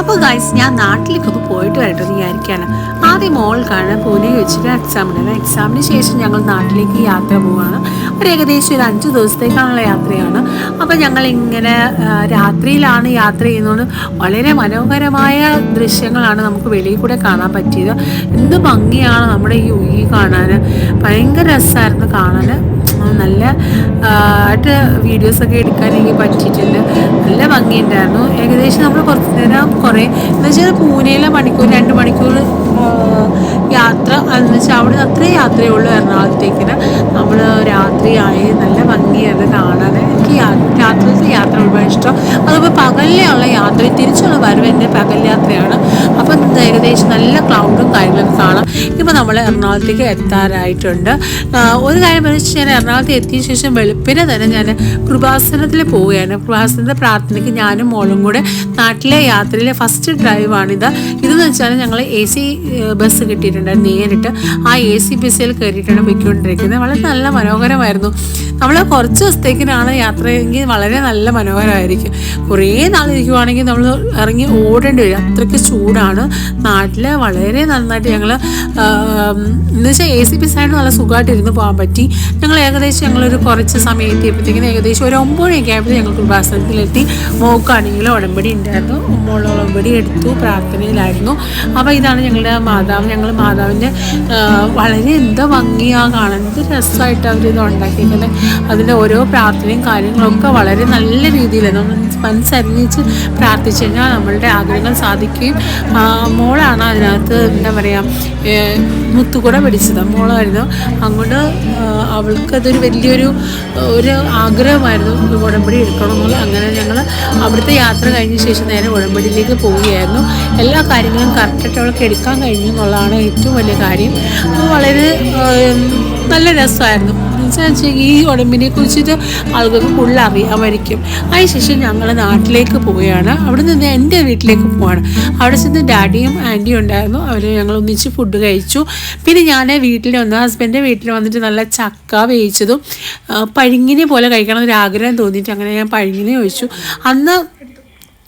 അപ്പോൾ ഗൈസ് ഞാൻ നാട്ടിലേക്കൊന്ന് പോയിട്ട് വരട്ടെ എന്ന് വിചാരിക്കുകയാണ്. ആദ്യം മോൾക്കാണ് പൂനെ വെച്ചിട്ട് എക്സാം ഉണ്ടായിരുന്നു എക്സാമിന് ശേഷം ഞങ്ങൾ നാട്ടിലേക്ക് യാത്ര പോവുകയാണ് ഒരു ഏകദേശം ഒരു അഞ്ച് ദിവസത്തേക്കാണുള്ള യാത്രയാണ്. അപ്പോൾ ഞങ്ങൾ ഇങ്ങനെ രാത്രിയിലാണ് യാത്ര ചെയ്യുന്നത് വളരെ മനോഹരമായ ദൃശ്യങ്ങളാണ് നമുക്ക് വെളിയിൽ കൂടെ കാണാൻ പറ്റിയത്. എന്ത് ഭംഗിയാണ് നമ്മുടെ ഈ ഉയി കാണാൻ ഭയങ്കര രസമായിരുന്നു കാണാൻ നല്ല ആയിട്ട് വീഡിയോസൊക്കെ എടുക്കാൻ എനിക്ക് പറ്റിയിട്ടുണ്ട്. നല്ല ഭംഗിയുണ്ടായിരുന്നു. ഏകദേശം നമ്മൾ കുറച്ച് നേരം കുറേ എന്ന് വെച്ചാൽ പൂനെയിലെ മണിക്കൂർ രണ്ട് മണിക്കൂർ യാത്ര. എന്ന് വെച്ചാൽ അവിടെ നിന്ന് അത്രയും യാത്രയേ ഉള്ളൂ എറണാകുളത്തേക്കിന്. നമ്മൾ രാത്രിയായി നല്ല ഭംഗിയത് കാണാൻ എനിക്ക് രാത്രിയിലത്തെ യാത്ര ഒരുപാട് ഇഷ്ടം. അതുപോലെ പകലിലുള്ള യാത്ര തിരിച്ചുള്ള വരവ് എന്റെ പകൽ യാത്രയാണ്. ഏകദേശം നല്ല ക്ലൗഡും കാര്യങ്ങളൊക്കെ കാണാം. ഇപ്പം നമ്മൾ എറണാകുളത്തേക്ക് എത്താറായിട്ടുണ്ട് ഒരു കാര്യം വെച്ചാൽ ഞാൻ എറണാകുളത്ത് എത്തിയ ശേഷം വെളുപ്പിനെ തന്നെ ഞാൻ കൃപാസനത്തിൽ പോവുകയാണ്. കൃപാസനത്തെ പ്രാർത്ഥനയ്ക്ക് ഞാനും മോളും കൂടെ നാട്ടിലെ യാത്രയിലെ ഫസ്റ്റ് ഡ്രൈവാണിത് ഇതെന്ന് വെച്ചാൽ ഞങ്ങൾ എ സി ബസ് കിട്ടിയിട്ടുണ്ട് നേരിട്ട് ആ എ സി ബസ്സിൽ കയറിയിട്ടാണ് പോയിക്കൊണ്ടിരിക്കുന്നത്. വളരെ നല്ല മനോഹരമായിരുന്നു. നമ്മൾ കുറച്ച് ദിവസത്തേക്കിനാണ് യാത്രയെങ്കിൽ വളരെ നല്ല മനോഹരമായിരിക്കും. കുറേ നാൾ ഇരിക്കുവാണെങ്കിൽ നമ്മൾ ഇറങ്ങി ഓടേണ്ടി വരും. അത്രയ്ക്ക് ചൂടാണ്. നാട്ടിൽ വളരെ നന്നായിട്ട് ഞങ്ങൾ എന്ന് വെച്ചാൽ എ സി ബസ്സായിട്ട് നല്ല സുഖമായിട്ട് ഇരുന്ന് പോകാൻ പറ്റി. ഞങ്ങൾ ഏകദേശം ഞങ്ങളൊരു കുറച്ച് സമയം എത്തിയപ്പോഴത്തേക്കിന് ഏകദേശം ഒരു ഒമ്പത് ക്യാമ്പിൽ ഞങ്ങൾ കൃപാസനത്തിലെത്തി. മോക്കാണെങ്കിലും ഉടമ്പടി ഉണ്ടായിരുന്നു. മോൾ ഉടമ്പടി എടുത്തു പ്രാർത്ഥനയിലായിരുന്നു. അപ്പോൾ ഇതാണ് ഞങ്ങളുടെ മാതാവ്. ഞങ്ങൾ മാതാവിന്റെ വളരെ എന്താ ഭംഗിയാണ് കാണുന്നത് രസമായിട്ട് അവർ ഇത് ഉണ്ടാക്കിയിരിക്കുന്നത് അതിന്റെ ഓരോ പ്രാർത്ഥനയും കാര്യങ്ങളൊക്കെ വളരെ നല്ല രീതിയിൽ നമ്മൾ മനസ്സറിഞ്ഞിച്ച് പ്രാർത്ഥിച്ചു കഴിഞ്ഞാൽ നമ്മളുടെ ആഗ്രഹങ്ങൾ സാധിക്കുകയും മോളാണ് അതിനകത്ത് എന്താ പറയുക മുത്തുകൂടെ പിടിച്ചത്. മോളായിരുന്നു. അങ്ങോട്ട് അവൾക്ക് അവൾക്കതൊരു വലിയൊരു ഒരു ആഗ്രഹമായിരുന്നു ഉടമ്പടി എടുക്കണം അങ്ങനെ ഞങ്ങൾ അവിടുത്തെ യാത്ര കഴിഞ്ഞ ശേഷം നേരെ ഉടമ്പടിയിലേക്ക് പോവുകയായിരുന്നു. എല്ലാ കാര്യങ്ങളും കറക്റ്റായിട്ട് അവൾക്ക് എടുക്കാൻ കഴിഞ്ഞു എന്നുള്ളതാണ് ഏറ്റവും വലിയ കാര്യം. വളരെ നല്ല രസമായിരുന്നു. എന്നുവെച്ചാൽ ഈ ഉടമ്പിനെ കുറിച്ചിട്ട് ആളുകൾക്ക് കൂടുതൽ അറിയാമായിരിക്കും. അതിനുശേഷം ഞങ്ങൾ നാട്ടിലേക്ക് പോവുകയാണ്. അവിടെ നിന്ന് എന്റെ വീട്ടിലേക്ക് പോവാണ്. അവിടെ ചെന്ന് ഡാഡിയും ആന്റിയും ഉണ്ടായിരുന്നു. അവർ ഞങ്ങൾ ഒന്നിച്ച് ഫുഡ് കഴിച്ചു. പിന്നെ ഞാൻ വീട്ടിൽ വന്ന് ഹസ്ബൻഡിന്റെ വീട്ടിൽ വന്നിട്ട് നല്ല ചക്ക വേവിച്ചതും പഴുങ്ങിനെ പോലെ കഴിക്കണം എന്നൊരു ആഗ്രഹം തോന്നിയിട്ട് അങ്ങനെ ഞാൻ പഴുങ്ങിനെ ഒഴിച്ചു. അന്ന്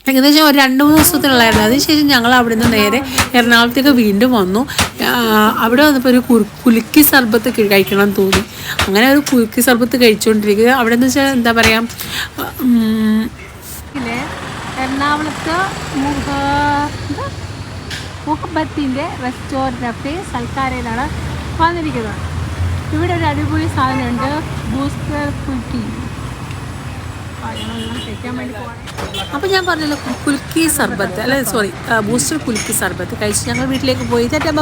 ഏകദേശം ഒരു രണ്ട് മൂന്ന് ദിവസത്തിനുള്ളായിരുന്നു അതിനുശേഷം ഞങ്ങൾ അവിടുന്ന് നേരെ എറണാകുളത്തേക്ക് വീണ്ടും വന്നു. അവിടെ വന്നപ്പോൾ ഒരു കുരു കുലുക്കി സർബത്ത് കഴിക്കണം എന്ന് തോന്നി. അങ്ങനെ ഒരു കുലുക്കി സർബത്ത് കഴിച്ചുകൊണ്ടിരിക്കുക. അവിടെ എന്ന് വെച്ചാൽ എന്താ പറയുക എറണാകുളത്ത്? മുഹബത്തിന്റെ റെസ്റ്റോറന്റ് സൽക്കാരയിലാണ് വന്നിരിക്കുന്നത്. ഇവിടെ ഒരു അടിപൊളി സാധനമുണ്ട് ബൂസ്റ്റർ കുൽക്കി ആ, ഞങ്ങളെല്ലാം കഴിക്കാൻ വേണ്ടി പോവാണ് അപ്പോൾ ഞാൻ പറഞ്ഞല്ലോ കുൽക്കി സർബത്ത് അല്ലെ? സോറി ബൂസ്റ്റർ കുൽക്കി സർബത്ത് കഴിച്ച് ഞങ്ങൾ വീട്ടിലേക്ക് പോയി. തെറ്റാ